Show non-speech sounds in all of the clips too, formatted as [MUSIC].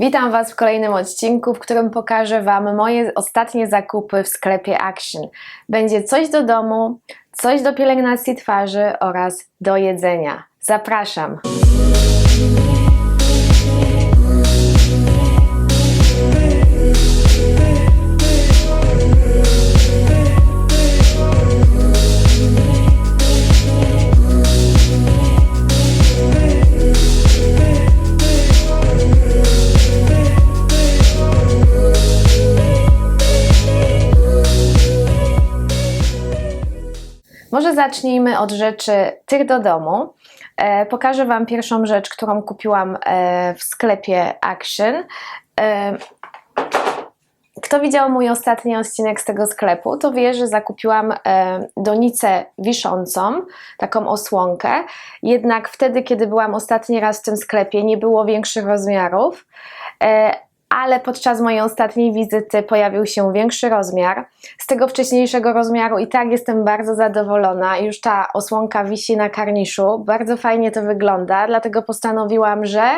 Witam Was w kolejnym odcinku, w którym pokażę Wam moje ostatnie zakupy w sklepie Action. Będzie coś do domu, coś do pielęgnacji twarzy oraz do jedzenia. Zapraszam! Może zacznijmy od rzeczy tych do domu. E, pokażę Wam pierwszą rzecz, którą kupiłam e, w sklepie Action. E, kto widział mój ostatni odcinek z tego sklepu, to wie, że zakupiłam donicę wiszącą, taką osłonkę. Jednak wtedy, kiedy byłam ostatni raz w tym sklepie, nie było większych rozmiarów. Ale podczas mojej ostatniej wizyty pojawił się większy rozmiar. Z tego wcześniejszego rozmiaru i tak jestem bardzo zadowolona. Już ta osłonka wisi na karniszu. Bardzo fajnie to wygląda, dlatego postanowiłam, że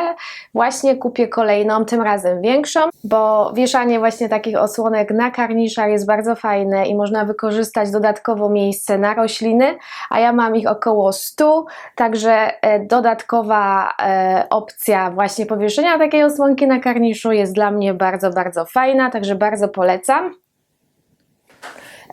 właśnie kupię kolejną, tym razem większą, bo wieszanie właśnie takich osłonek na karniszach jest bardzo fajne i można wykorzystać dodatkowo miejsce na rośliny, a ja mam ich około 100, także e, dodatkowa e, opcja właśnie powieszenia takiej osłonki na karniszu jest dla mnie bardzo, bardzo fajna, także bardzo polecam.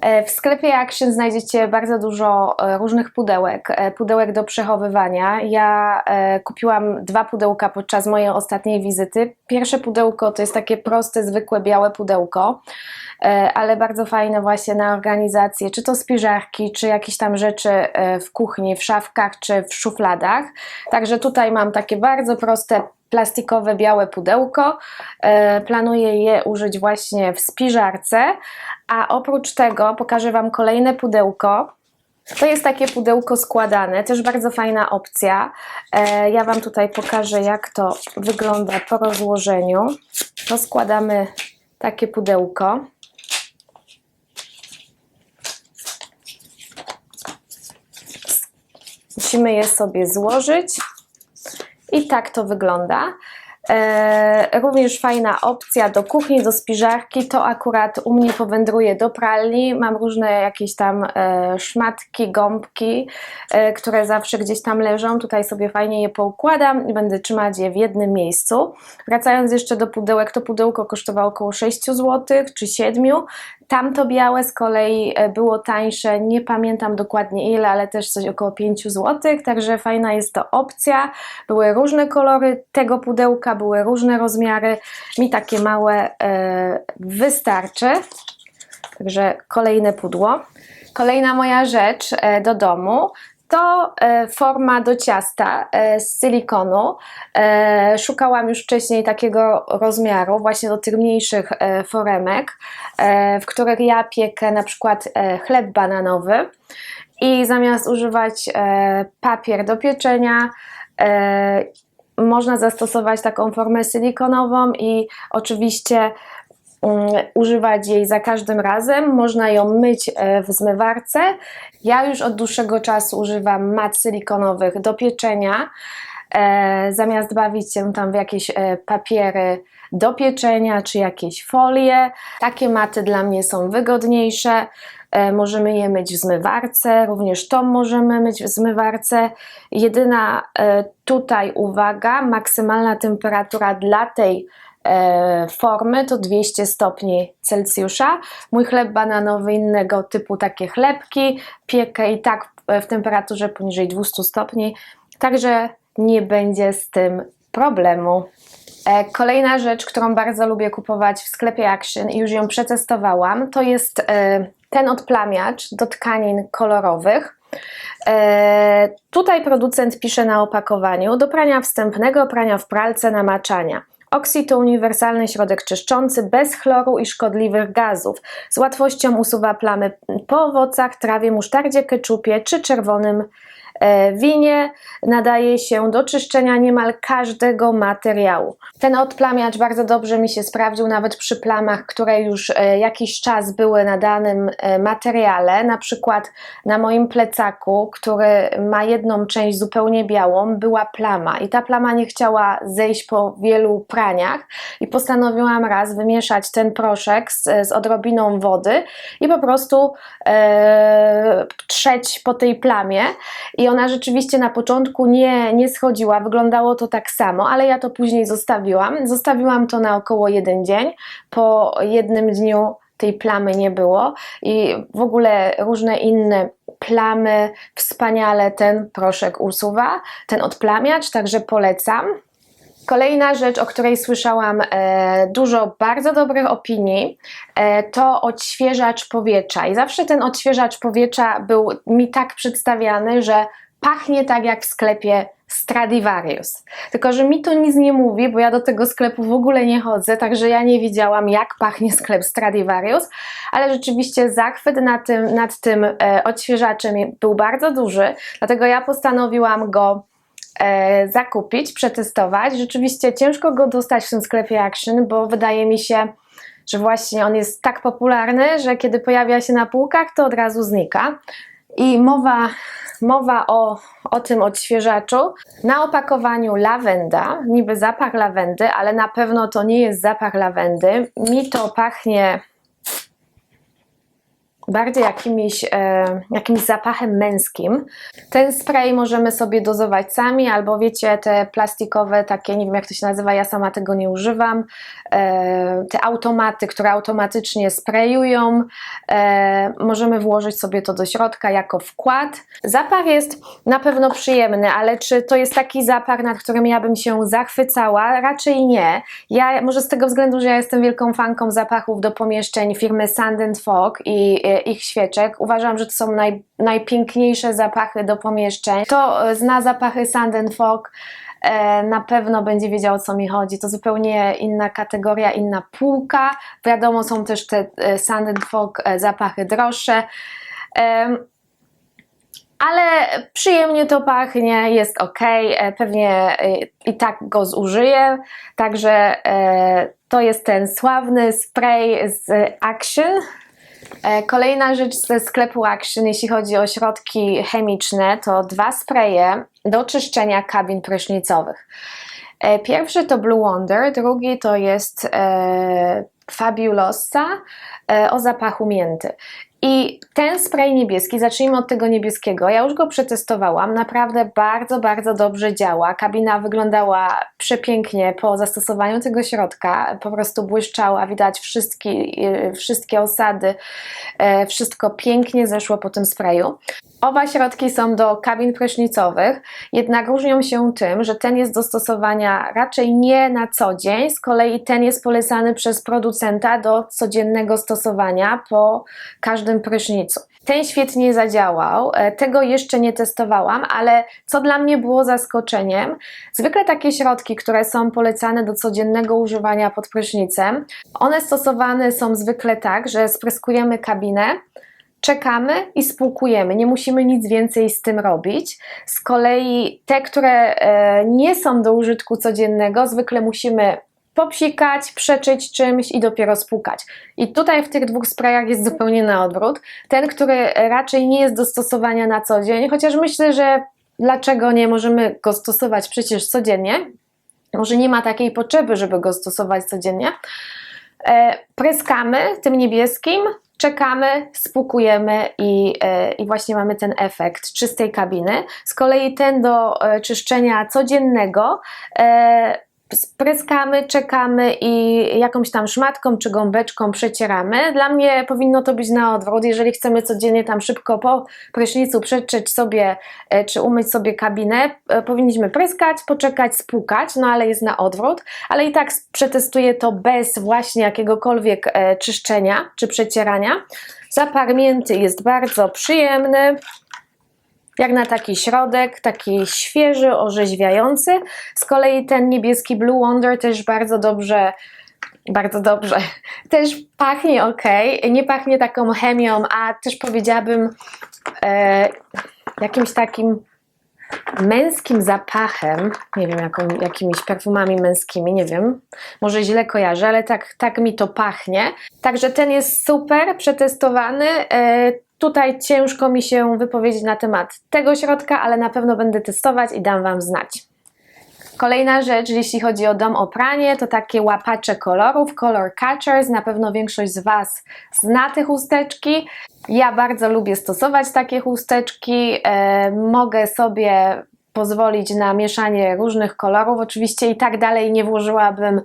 E, W sklepie Action znajdziecie bardzo dużo e, różnych pudełek, e, pudełek do przechowywania. Ja kupiłam dwa pudełka podczas mojej ostatniej wizyty. Pierwsze pudełko to jest takie proste, zwykłe białe pudełko, ale bardzo fajne właśnie na organizację, czy to spiżarki, czy jakieś tam rzeczy w kuchni, w szafkach, czy w szufladach. Także tutaj mam takie bardzo proste plastikowe białe pudełko. E, Planuję je użyć właśnie w spiżarce, a oprócz tego pokażę Wam kolejne pudełko. To jest takie pudełko składane, też bardzo fajna opcja. E, Ja Wam tutaj pokażę, jak to wygląda po rozłożeniu. Rozkładamy takie pudełko. Musimy je sobie złożyć. I tak to wygląda. E, również fajna opcja do kuchni, do spiżarki. To akurat u mnie powędruje do pralni. Mam różne jakieś tam e, szmatki, gąbki, e, które zawsze gdzieś tam leżą. Tutaj sobie fajnie je poukładam i będę trzymać je w jednym miejscu. Wracając jeszcze do pudełek, to pudełko kosztowało około 6 zł czy 7. Tamto białe z kolei e, było tańsze, nie pamiętam dokładnie ile, ale też coś około 5 zł, także fajna jest to opcja. Były różne kolory tego pudełka, były różne rozmiary. Mi takie małe e, wystarczy. Także kolejne pudło. Kolejna moja rzecz e, do domu to e, forma do ciasta e, z silikonu. E, Szukałam już wcześniej takiego rozmiaru, właśnie do tych mniejszych foremek, w których ja piekę na przykład chleb bananowy i zamiast używać papier do pieczenia, można zastosować taką formę silikonową i oczywiście używać jej za każdym razem. Można ją myć e, w zmywarce. Ja już od dłuższego czasu używam mat silikonowych do pieczenia. E, zamiast bawić się tam w jakieś e, papiery do pieczenia czy jakieś folie, takie maty dla mnie są wygodniejsze. Możemy je myć w zmywarce, również to możemy myć w zmywarce. Jedyna tutaj uwaga, maksymalna temperatura dla tej formy to 200 stopni Celsjusza. Mój chleb bananowy innego typu takie chlebki piekę i tak w temperaturze poniżej 200 stopni, także nie będzie z tym problemu. E, Kolejna rzecz, którą bardzo lubię kupować w sklepie Action i już ją przetestowałam, to jest e, ten odplamiacz do tkanin kolorowych. E, tutaj producent pisze na opakowaniu do prania wstępnego, prania w pralce, namaczania. Oxy to uniwersalny środek czyszczący bez chloru i szkodliwych gazów. Z łatwością usuwa plamy po owocach, trawie, musztardzie, keczupie czy czerwonym winie nadaje się do czyszczenia niemal każdego materiału. Ten odplamiacz bardzo dobrze mi się sprawdził nawet przy plamach, które już e, jakiś czas były na danym e, materiale, na przykład na moim plecaku, który ma jedną część zupełnie białą, była plama i ta plama nie chciała zejść po wielu praniach i postanowiłam raz wymieszać ten proszek z, z odrobiną wody i po prostu e, trzeć po tej plamie i ona rzeczywiście na początku nie, nie schodziła, wyglądało to tak samo, ale ja to później zostawiłam. Zostawiłam to na około jeden dzień. Po jednym dniu tej plamy nie było i w ogóle różne inne plamy wspaniale ten proszek usuwa, ten odplamiacz, także polecam. Kolejna rzecz, o której słyszałam e, dużo bardzo dobrych opinii, e, to odświeżacz powietrza. I zawsze ten odświeżacz powietrza był mi tak przedstawiany, że pachnie tak jak w sklepie Stradivarius. Tylko, że mi to nic nie mówi, bo ja do tego sklepu w ogóle nie chodzę, także ja nie wiedziałam, jak pachnie sklep Stradivarius, ale rzeczywiście zachwyt nad tym, nad tym e, odświeżaczem był bardzo duży, dlatego ja postanowiłam go e, zakupić, przetestować. Rzeczywiście ciężko go dostać w tym sklepie Action, bo wydaje mi się, że właśnie on jest tak popularny, że kiedy pojawia się na półkach, to od razu znika. I mowa, mowa o, o tym odświeżaczu. Na opakowaniu lawenda, niby zapach lawendy, ale na pewno to nie jest zapach lawendy. Mi to pachnie bardziej jakimś, e, jakimś zapachem męskim. Ten spray możemy sobie dozować sami, albo wiecie, te plastikowe, takie, nie wiem jak to się nazywa, ja sama tego nie używam, e, te automaty, które automatycznie sprayują, e, możemy włożyć sobie to do środka jako wkład. Zapach jest na pewno przyjemny, ale czy to jest taki zapach, nad którym ja bym się zachwycała? Raczej nie. Ja, może z tego względu, że ja jestem wielką fanką zapachów do pomieszczeń firmy Sand Fog i ich świeczek. Uważam, że to są naj, najpiękniejsze zapachy do pomieszczeń. Kto e, zna zapachy Sand Fog, e, na pewno będzie wiedział o co mi chodzi. To zupełnie inna kategoria, inna półka. Wiadomo, są też te e, Sand Fog e, zapachy droższe. Ale przyjemnie to pachnie, jest ok, pewnie i tak go zużyję. Także to jest ten sławny spray z Action. E, Kolejna rzecz ze sklepu Action, jeśli chodzi o środki chemiczne, to dwa spraye do czyszczenia kabin prysznicowych. E, Pierwszy to Blue Wonder, drugi to jest e, Fabulosa o zapachu mięty. I ten spray niebieski, zacznijmy od tego niebieskiego. Ja już go przetestowałam, naprawdę bardzo, bardzo dobrze działa. Kabina wyglądała przepięknie po zastosowaniu tego środka, po prostu błyszczała, widać wszystkie, e, wszystkie osady, e, wszystko pięknie zeszło po tym sprayu. Oba środki są do kabin prysznicowych, jednak różnią się tym, że ten jest do stosowania raczej nie na co dzień, z kolei ten jest polecany przez producenta do codziennego stosowania po każdym prysznicu. Ten świetnie zadziałał, e, tego jeszcze nie testowałam, ale co dla mnie było zaskoczeniem, zwykle takie środki, które są polecane do codziennego używania pod prysznicem, one stosowane są zwykle tak, że spryskujemy kabinę, czekamy i spłukujemy. Nie musimy nic więcej z tym robić. Z kolei te, które e, nie są do użytku codziennego, zwykle musimy popsikać, przeczyć czymś i dopiero spłukać. I tutaj w tych dwóch sprayach jest zupełnie na odwrót. Ten, który raczej nie jest do stosowania na co dzień, chociaż myślę, że dlaczego nie możemy go stosować przecież codziennie? Może nie ma takiej potrzeby, żeby go stosować codziennie. E, pryskamy tym niebieskim, czekamy, spłukujemy i, e, i właśnie mamy ten efekt czystej kabiny. Z kolei ten do e, czyszczenia codziennego spryskamy, czekamy i jakąś tam szmatką czy gąbeczką przecieramy. Dla mnie powinno to być na odwrót. Jeżeli chcemy codziennie tam szybko po prysznicu przetrzeć sobie e, czy umyć sobie kabinę, e, powinniśmy pryskać, poczekać, spłukać, no ale jest na odwrót. Ale i tak przetestuję to bez właśnie jakiegokolwiek e, czyszczenia czy przecierania. Zapach mięty jest bardzo przyjemny jak na taki środek, taki świeży, orzeźwiający. Z kolei ten niebieski Blue Wonder też bardzo dobrze, bardzo dobrze, [LAUGHS] też pachnie ok, nie pachnie taką chemią, a też powiedziałabym e, jakimś takim męskim zapachem, nie wiem, jaką, jakimiś perfumami męskimi, nie wiem, może źle kojarzę, ale tak, tak mi to pachnie. Także ten jest super, przetestowany. E, tutaj ciężko mi się wypowiedzieć na temat tego środka, ale na pewno będę testować i dam Wam znać. Kolejna rzecz, jeśli chodzi o dom o pranie, to takie łapacze kolorów, color catchers. Na pewno większość z Was zna te chusteczki. Ja bardzo lubię stosować takie chusteczki. E, mogę sobie pozwolić na mieszanie różnych kolorów. Oczywiście i tak dalej nie włożyłabym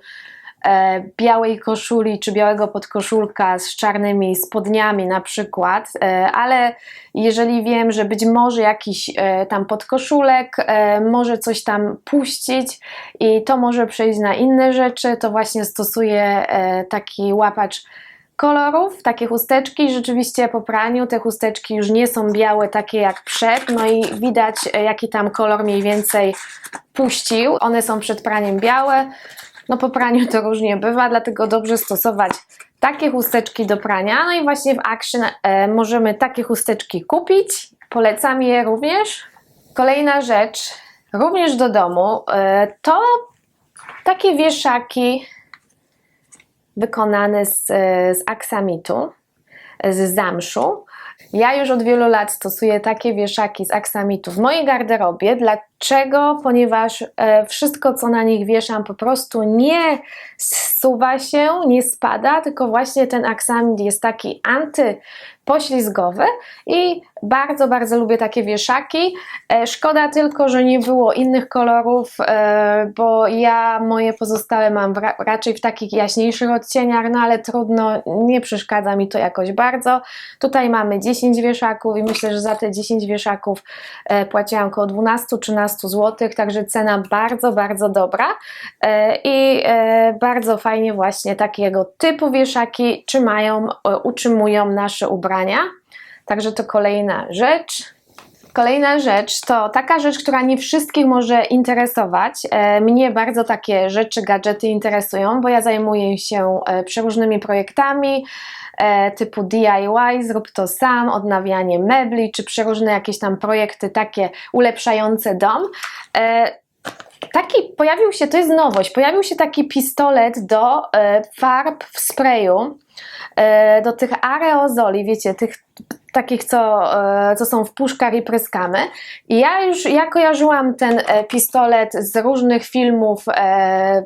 białej koszuli czy białego podkoszulka z czarnymi spodniami na przykład, e, ale jeżeli wiem, że być może jakiś e, tam podkoszulek e, może coś tam puścić i to może przejść na inne rzeczy, to właśnie stosuję e, taki łapacz kolorów, takie chusteczki. Rzeczywiście po praniu te chusteczki już nie są białe takie jak przed, no i widać e, jaki tam kolor mniej więcej puścił. One są przed praniem białe. No po praniu to różnie bywa, dlatego dobrze stosować takie chusteczki do prania. No i właśnie w Action e, możemy takie chusteczki kupić. Polecam je również. Kolejna rzecz, również do domu, e, to takie wieszaki wykonane z, z aksamitu, z zamszu. Ja już od wielu lat stosuję takie wieszaki z aksamitu w mojej garderobie. Dlaczego? Ponieważ e, wszystko, co na nich wieszam, po prostu nie zsuwa się, nie spada, tylko właśnie ten aksamit jest taki antypoślizgowy i bardzo, bardzo lubię takie wieszaki. E, szkoda tylko, że nie było innych kolorów, e, bo ja moje pozostałe mam raczej w takich jaśniejszych odcieniach, no ale trudno, nie przeszkadza mi to jakoś bardzo. Tutaj mamy 10 wieszaków i myślę, że za te 10 wieszaków płaciłam około 12-13 zł, także cena bardzo, bardzo dobra i bardzo fajnie właśnie takiego typu wieszaki trzymają, utrzymują nasze ubrania. Także to kolejna rzecz. Kolejna rzecz to taka rzecz, która nie wszystkich może interesować. E, mnie bardzo takie rzeczy, gadżety interesują, bo ja zajmuję się e, przeróżnymi projektami e, typu DIY, zrób to sam, odnawianie mebli, czy przeróżne jakieś tam projekty takie ulepszające dom. Taki pojawił się, to jest nowość, pojawił się taki pistolet do farb w sprayu, do tych aerozoli, wiecie, tych takich, co, e, co są w puszkach i pryskamy. I ja już, ja kojarzyłam ten e, pistolet z różnych filmów, e,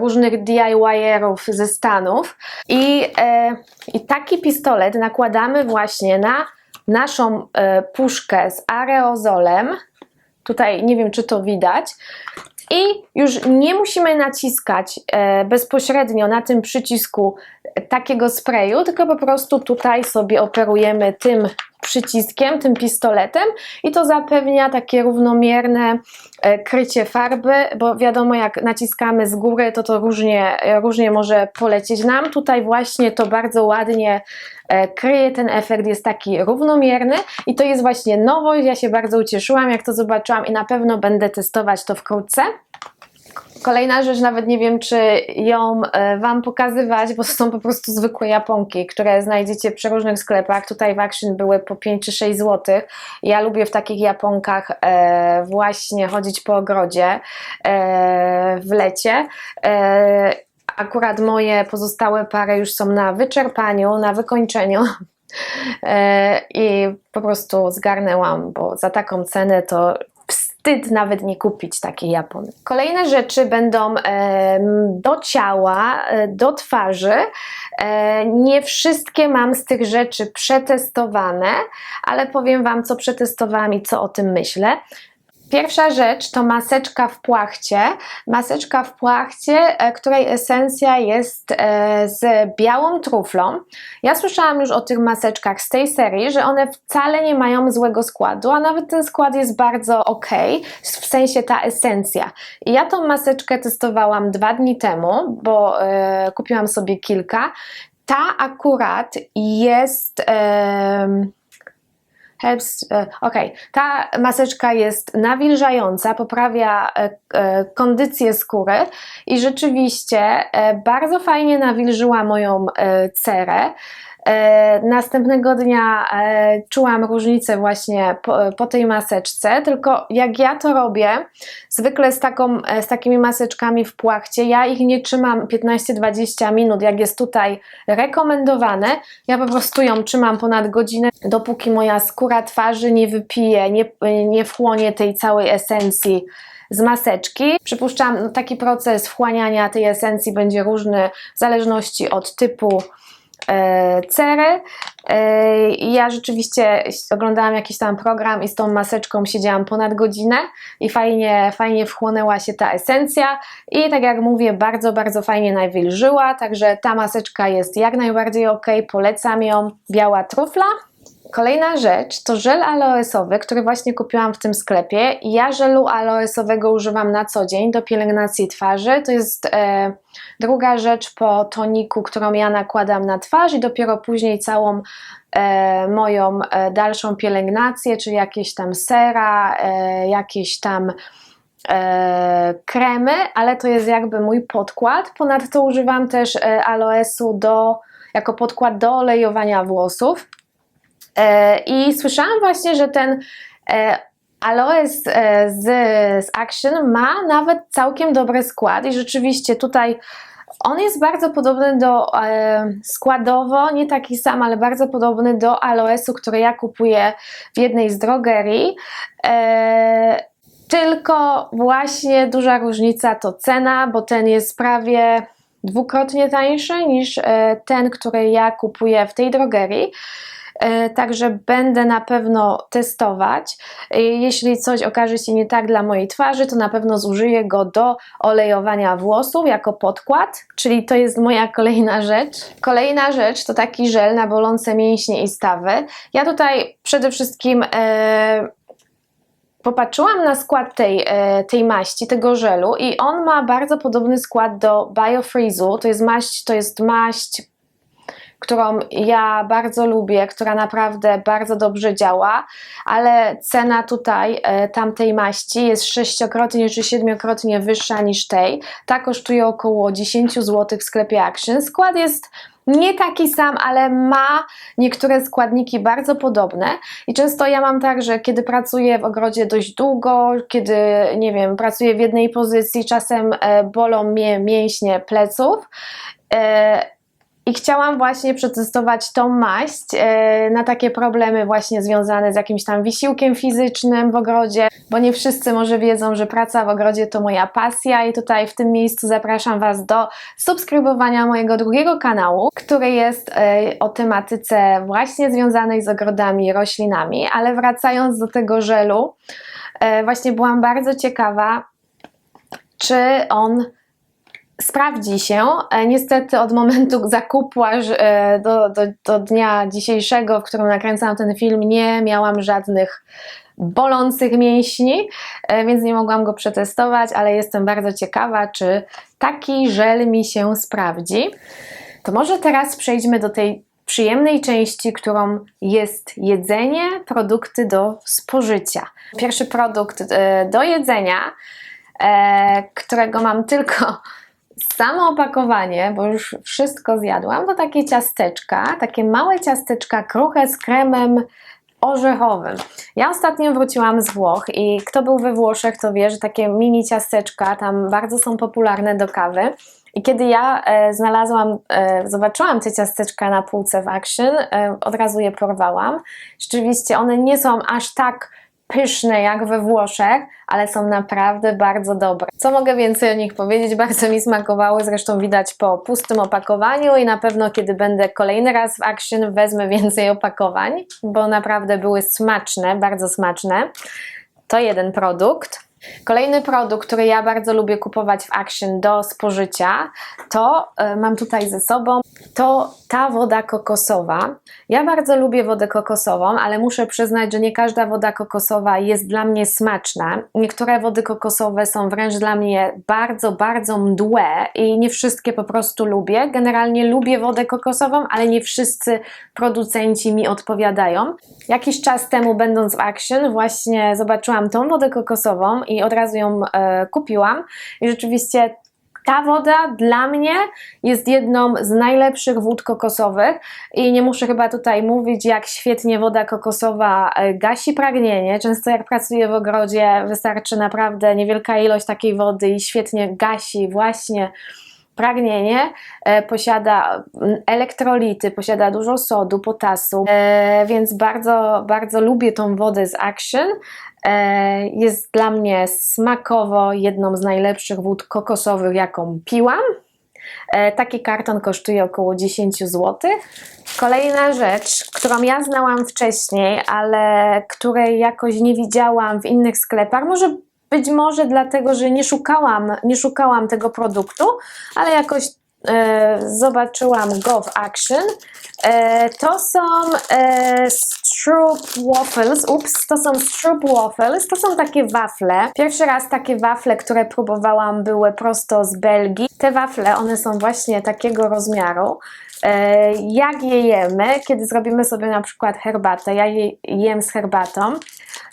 różnych DIY-erów ze Stanów i, i taki pistolet nakładamy właśnie na naszą puszkę z aerozolem, tutaj nie wiem czy to widać, i już nie musimy naciskać e, bezpośrednio na tym przycisku takiego sprayu, tylko po prostu tutaj sobie operujemy tym przyciskiem, tym pistoletem i to zapewnia takie równomierne e, krycie farby, bo wiadomo jak naciskamy z góry, to to różnie, różnie może polecieć nam. Tutaj właśnie to bardzo ładnie e, kryje, ten efekt jest taki równomierny i to jest właśnie nowość, ja się bardzo ucieszyłam jak to zobaczyłam i na pewno będę testować to wkrótce. Kolejna rzecz, nawet nie wiem, czy ją e, Wam pokazywać, bo są po prostu zwykłe japonki, które znajdziecie w przeróżnych sklepach. Tutaj w Action były po 5 czy 6 zł. Ja lubię w takich japonkach e, właśnie chodzić po ogrodzie e, w lecie. Akurat moje pozostałe pary już są na wyczerpaniu, na wykończeniu. I po prostu zgarnęłam, bo za taką cenę to wstyd nawet nie kupić takiej Japony. Kolejne rzeczy będą do ciała, e, do twarzy. E, nie wszystkie mam z tych rzeczy przetestowane, ale powiem Wam, co przetestowałam i co o tym myślę. Pierwsza rzecz to maseczka w płachcie. Maseczka w płachcie, e, której esencja jest e, z białą truflą. Ja słyszałam już o tych maseczkach z tej serii, że one wcale nie mają złego składu, a nawet ten skład jest bardzo ok, w sensie ta esencja. Ja tą maseczkę testowałam dwa dni temu, bo e, kupiłam sobie kilka. Ta akurat jest. E, helps, e, ok, ta maseczka jest nawilżająca, poprawia e, e, kondycję skóry i rzeczywiście bardzo fajnie nawilżyła moją cerę. E, następnego dnia e, czułam różnicę właśnie po, tej maseczce, tylko jak ja to robię, zwykle z, taką, e, z takimi maseczkami w płachcie, ja ich nie trzymam 15-20 minut, jak jest tutaj rekomendowane, ja po prostu ją trzymam ponad godzinę, dopóki moja skóra twarzy nie wypije, nie, nie wchłonie tej całej esencji z maseczki. Przypuszczam, no, taki proces wchłaniania tej esencji będzie różny w zależności od typu e, cery. E, ja rzeczywiście oglądałam jakiś tam program i z tą maseczką siedziałam ponad godzinę i fajnie, fajnie wchłonęła się ta esencja i tak jak mówię, bardzo, bardzo fajnie nawilżyła, także ta maseczka jest jak najbardziej ok, polecam ją. Biała trufla. Kolejna rzecz to żel aloesowy, który właśnie kupiłam w tym sklepie. Ja żelu aloesowego używam na co dzień do pielęgnacji twarzy. To jest e, druga rzecz po toniku, którą ja nakładam na twarz i dopiero później całą e, moją e, dalszą pielęgnację, czyli jakieś tam sera, e, jakieś tam e, kremy, ale to jest jakby mój podkład. Ponadto używam też e, aloesu do, jako podkład do olejowania włosów. E, I słyszałam właśnie, że ten e, aloes e, z, z Action ma nawet całkiem dobry skład i rzeczywiście tutaj on jest bardzo podobny do składowo, nie taki sam, ale bardzo podobny do aloesu, który ja kupuję w jednej z drogerii. tylko właśnie duża różnica to cena, bo ten jest prawie dwukrotnie tańszy niż ten, który ja kupuję w tej drogerii. E, także będę na pewno testować. E, jeśli coś okaże się nie tak dla mojej twarzy, to na pewno zużyję go do olejowania włosów jako podkład, czyli to jest moja kolejna rzecz. Kolejna rzecz to taki żel na bolące mięśnie i stawy. Ja tutaj przede wszystkim e, popatrzyłam na skład tej, e, tej maści, tego żelu i on ma bardzo podobny skład do Biofreezu. To jest maść, to jest maść którą ja bardzo lubię, która naprawdę bardzo dobrze działa, ale cena tutaj e, tamtej maści jest sześciokrotnie czy siedmiokrotnie wyższa niż tej. Ta kosztuje około 10 zł w sklepie Action. Skład jest nie taki sam, ale ma niektóre składniki bardzo podobne. I często ja mam tak, że kiedy pracuję w ogrodzie dość długo, kiedy, nie wiem, pracuję w jednej pozycji, czasem e, bolą mnie mięśnie pleców. I chciałam właśnie przetestować tą maść e, na takie problemy właśnie związane z jakimś tam wysiłkiem fizycznym w ogrodzie, bo nie wszyscy może wiedzą, że praca w ogrodzie to moja pasja i tutaj w tym miejscu zapraszam Was do subskrybowania mojego drugiego kanału, który jest e, o tematyce właśnie związanej z ogrodami i roślinami, ale wracając do tego żelu, e, właśnie byłam bardzo ciekawa, czy on sprawdzi się. E, niestety od momentu [LAUGHS] zakupu aż e, do, do, do dnia dzisiejszego, w którym nakręcałam ten film, nie miałam żadnych bolących mięśni, e, więc nie mogłam go przetestować, ale jestem bardzo ciekawa, czy taki żel mi się sprawdzi. To może teraz przejdźmy do tej przyjemnej części, którą jest jedzenie, produkty do spożycia. Pierwszy produkt do jedzenia, którego mam tylko samo opakowanie, bo już wszystko zjadłam, to takie ciasteczka, takie małe ciasteczka kruche z kremem orzechowym. Ja ostatnio wróciłam z Włoch i kto był we Włoszech, to wie, że takie mini ciasteczka tam bardzo są popularne do kawy. I kiedy ja e, znalazłam, e, zobaczyłam te ciasteczka na półce w Action, e, od razu je porwałam. Rzeczywiście one nie są aż tak pyszne jak we Włoszech, ale są naprawdę bardzo dobre. Co mogę więcej o nich powiedzieć? Bardzo mi smakowały, zresztą widać po pustym opakowaniu i na pewno kiedy będę kolejny raz w Action wezmę więcej opakowań, bo naprawdę były smaczne, bardzo smaczne. To jeden produkt. Kolejny produkt, który ja bardzo lubię kupować w Action do spożycia, to y, mam tutaj ze sobą, to ta woda kokosowa. Ja bardzo lubię wodę kokosową, ale muszę przyznać, że nie każda woda kokosowa jest dla mnie smaczna. Niektóre wody kokosowe są wręcz dla mnie bardzo, bardzo mdłe i nie wszystkie po prostu lubię. Generalnie lubię wodę kokosową, ale nie wszyscy producenci mi odpowiadają. Jakiś czas temu, będąc w Action, właśnie zobaczyłam tą wodę kokosową i od razu ją e, kupiłam. I rzeczywiście ta woda dla mnie jest jedną z najlepszych wód kokosowych i nie muszę chyba tutaj mówić, jak świetnie woda kokosowa e, gasi pragnienie. Często jak pracuję w ogrodzie, wystarczy naprawdę niewielka ilość takiej wody i świetnie gasi właśnie pragnienie, e, posiada elektrolity, posiada dużo sodu, potasu, e, więc bardzo, bardzo lubię tą wodę z Action. E, jest dla mnie smakowo jedną z najlepszych wód kokosowych, jaką piłam. Taki karton kosztuje około 10 zł. Kolejna rzecz, którą ja znałam wcześniej, ale której jakoś nie widziałam w innych sklepach, może być może dlatego, że nie szukałam, nie szukałam tego produktu, ale jakoś e, zobaczyłam go w Action. E, to są e, Stroop Waffles, ups, to są Stroop Waffles, to są takie wafle. Pierwszy raz takie wafle, które próbowałam, były prosto z Belgii. Te wafle, one są właśnie takiego rozmiaru. E, jak je jemy, kiedy zrobimy sobie na przykład herbatę, ja je jem z herbatą,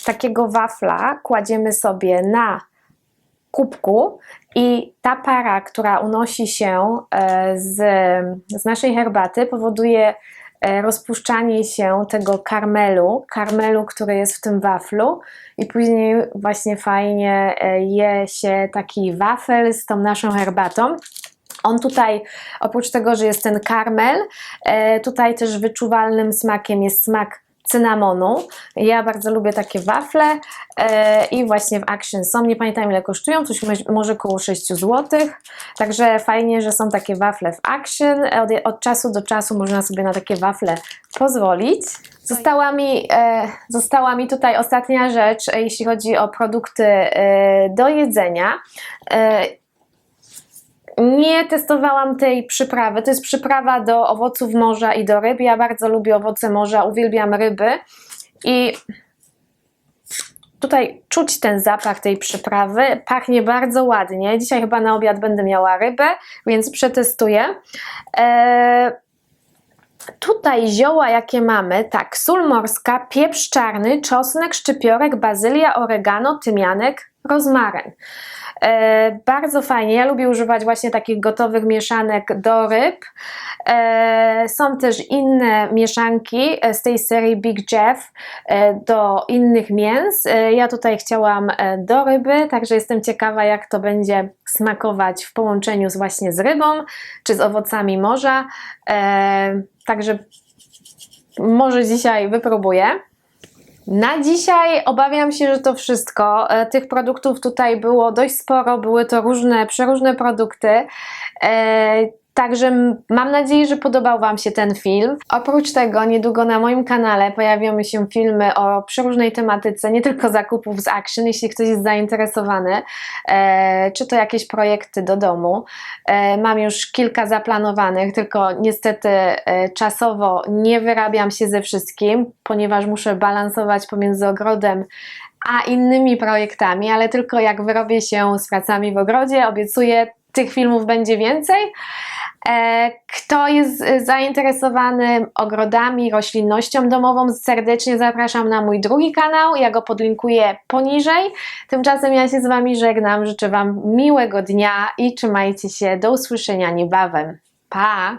takiego wafla kładziemy sobie na kubku i ta para, która unosi się e, z, z naszej herbaty, powoduje e, rozpuszczanie się tego karmelu, karmelu, który jest w tym waflu i później właśnie fajnie e, je się taki wafel z tą naszą herbatą. On tutaj, oprócz tego, że jest ten karmel, tutaj też wyczuwalnym smakiem jest smak cynamonu. Ja bardzo lubię takie wafle e, i właśnie w Action są. Nie pamiętam ile kosztują, coś mo- może około 6 zł. Także fajnie, że są takie wafle w Action. Od, od czasu do czasu można sobie na takie wafle pozwolić. Została mi, e, została mi tutaj ostatnia rzecz, e, jeśli chodzi o produkty e, do jedzenia. E, nie testowałam tej przyprawy. To jest przyprawa do owoców morza i do ryb. Ja bardzo lubię owoce morza, uwielbiam ryby i tutaj czuć ten zapach tej przyprawy. Pachnie bardzo ładnie. Dzisiaj chyba na obiad będę miała rybę, więc przetestuję. Eee, Tutaj zioła, jakie mamy, tak, sól morska, pieprz czarny, czosnek, szczypiorek, bazylia, oregano, tymianek, rozmaryn. E, bardzo fajnie. Ja lubię używać właśnie takich gotowych mieszanek do ryb. E, są też inne mieszanki e, z tej serii Big Jeff do innych mięs. Ja tutaj chciałam do ryby, także jestem ciekawa, jak to będzie smakować w połączeniu z właśnie z rybą czy z owocami morza. Także może dzisiaj wypróbuję. Na dzisiaj obawiam się, że to wszystko. E, Tych produktów tutaj było dość sporo, były to różne, przeróżne produkty. Także mam nadzieję, że podobał Wam się ten film. Oprócz tego, niedługo na moim kanale pojawią się filmy o przeróżnej tematyce, nie tylko zakupów z Action, jeśli ktoś jest zainteresowany, e, czy to jakieś projekty do domu. E, mam już kilka zaplanowanych, tylko niestety e, czasowo nie wyrabiam się ze wszystkim, ponieważ muszę balansować pomiędzy ogrodem a innymi projektami, ale tylko jak wyrobię się z pracami w ogrodzie, obiecuję, tych filmów będzie więcej. E, Kto jest zainteresowany ogrodami, roślinnością domową, serdecznie zapraszam na mój drugi kanał. Ja go podlinkuję poniżej. Tymczasem ja się z Wami żegnam. Życzę Wam miłego dnia i trzymajcie się. Do usłyszenia niebawem. Pa!